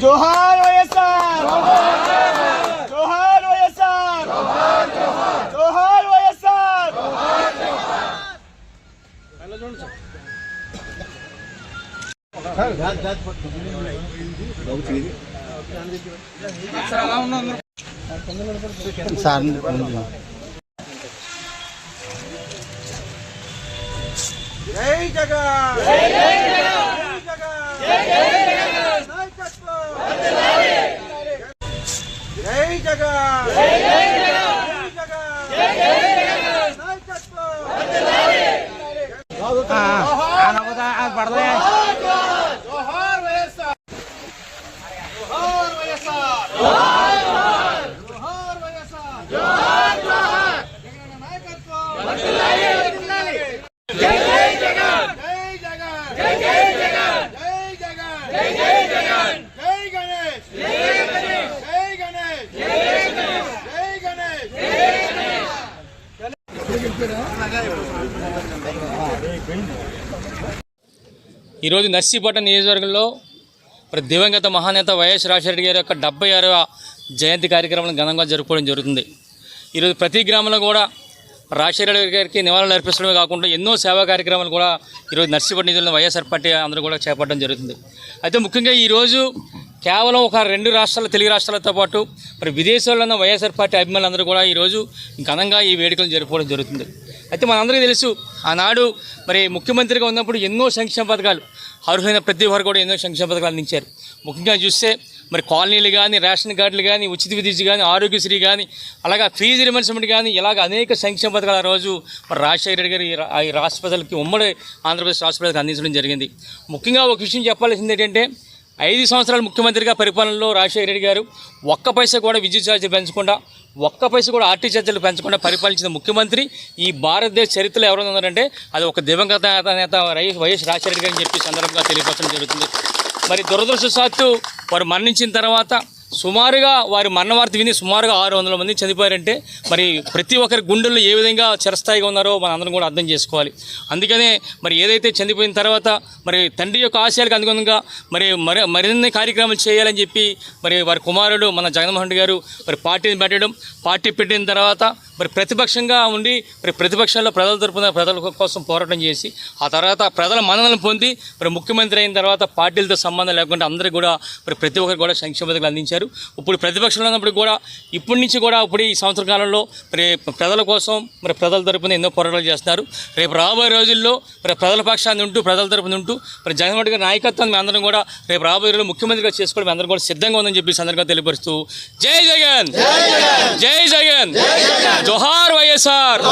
जोहार ओएसआर। जोहार ओएसआर। जोहार जोहार जोहार सर సార్ జై జగన్! జై జగన్! జై జగన్! జగన్! నాయకత్వం జోహార్ వైఎస్ఆర్ జోహార్ వైఎస్ఆర్ జోహార్ వైఎస్ఆర్ జోహార్ జోహార్ జగన్ నాయకత్వం వర్ధిల్లాలి జై జగన్ జై జగన్ జై జై జగన్ జై జగన్ జై జై జగన్ జై గణేష్ జై గణేష్ జై గణేష్ జై గణేష్ జై గణేష్ జై గణేష్ ఈరోజు నర్సీపట్నం నియోజకవర్గంలో దివంగత మహానేత వైఎస్ రాజశేఖర గారి యొక్క డెబ్బై ఆరవ జయంతి కార్యక్రమం ఘనంగా జరుపుకోవడం జరుగుతుంది. ఈరోజు ప్రతి గ్రామంలో కూడా రాజశేఖర గారికి నివాళులు అర్పించడమే కాకుండా ఎన్నో సేవా కార్యక్రమాలు కూడా ఈరోజు నర్సీపట్నం నిధులను వైఎస్ఆర్ పార్టీ అందరూ కూడా చేపట్టడం జరుగుతుంది. అయితే ముఖ్యంగా ఈరోజు కేవలం ఒక రెండు రాష్ట్రాల తెలుగు రాష్ట్రాలతో పాటు మరి విదేశాల్లో ఉన్న వైఎస్ఆర్ పార్టీ అభిమానులందరూ కూడా ఈరోజు ఘనంగా ఈ వేడుకలు జరుపుకోవడం జరుగుతుంది. అయితే మనందరికీ తెలుసు ఆనాడు మరి ముఖ్యమంత్రిగా ఉన్నప్పుడు ఎన్నో సంక్షేమ పథకాలు అర్హులైన ప్రతి వారు కూడా ఎన్నో సంక్షేమ పథకాలు అందించారు. ముఖ్యంగా చూస్తే మరి కాలనీలు కానీ రేషన్ కార్డులు కానీ ఉచిత విద్యుత్ కానీ ఆరోగ్యశ్రీ కానీ అలాగా ఫీజు రిమర్స్మెంట్ కానీ ఇలాగ అనేక సంక్షేమ పథకాలు ఆ రోజు మరి రాజశేఖర రెడ్డి గారు ఈ రా- ఈ రాష్ట్ర ప్రజలకి ఉమ్మడి ఆంధ్రప్రదేశ్ రాష్ట్ర ప్రజలకు అందించడం జరిగింది. ముఖ్యంగా ఒక విషయం చెప్పాల్సింది ఏంటంటే ఐదు సంవత్సరాలు ముఖ్యమంత్రిగా పరిపాలనలో రాజశేఖర రెడ్డి గారు ఒక్క పైసా కూడా విద్యుత్ ఛార్జీలు పెంచకుండా ఒక్క పైసా కూడా ఆర్టీ ఛార్జీలు పెంచకుండా పరిపాలించిన ముఖ్యమంత్రి. ఈ భారతదేశ చరిత్రలో ఎవరైనా ఉన్నారంటే అది ఒక దివంగత నేత వైఎస్ వైఎస్ రాజశేఖర గారు అని చెప్పి సందర్భంగా తెలియపరచడం జరుగుతుంది. మరి దురదృష్టవశాత్తు వారు మరణించిన తర్వాత సుమారుగా వారి మరణవార్త విని సుమారుగా ఆరు వందల మంది చనిపోయారంటే మరి ప్రతి ఒక్కరి గుండెల్లో ఏ విధంగా చిరస్థాయిగా ఉన్నారో మన అందరం కూడా అర్థం చేసుకోవాలి. అందుకనే మరి ఏదైతే చనిపోయిన తర్వాత మరి తండ్రి యొక్క ఆశయాలకు అనుగుణంగా మరి మరి మరిన్ని కార్యక్రమాలు చేయాలని చెప్పి మరి వారి కుమారుడు మన జగన్మోహన్ రెడ్డి గారు మరి పార్టీని పెట్టడం పార్టీ పెట్టిన తర్వాత మరి ప్రతిపక్షంగా ఉండి మరి ప్రతిపక్షంలో ప్రజల తరపున ప్రజల కోసం పోరాటం చేసి ఆ తర్వాత ప్రజల మన్ననలు పొంది మరి ముఖ్యమంత్రి అయిన తర్వాత పార్టీలతో సంబంధం లేకుండా అందరికీ కూడా మరి ప్రతి ఒక్కరు కూడా సంక్షేమ పథకాలు అందించారు. ఇప్పుడు ప్రతిపక్షంలో ఉన్నప్పుడు కూడా ఇప్పటి నుంచి కూడా ఇప్పుడు ఈ సంవత్సర కాలంలో మరి ప్రజల కోసం మరి ప్రజల తరపున ఎన్నో పోరాటాలు చేస్తున్నారు. రేపు రాబోయే రోజుల్లో మరి ప్రజల పక్షాన్ని ఉంటూ ప్రజల తరపున ఉంటూ మరి జగన్మోహన్ గారి నాయకత్వాన్ని మేము అందరం కూడా రేపు రాబోయే రోజుల్లో ముఖ్యమంత్రిగా చేసుకోవడం అందరం కూడా సిద్ధంగా ఉందని చెప్పి సందర్భంగా తెలియపరుస్తూ జై జగన్! జై జగన్! జోహార్ వైఎస్ఆర్!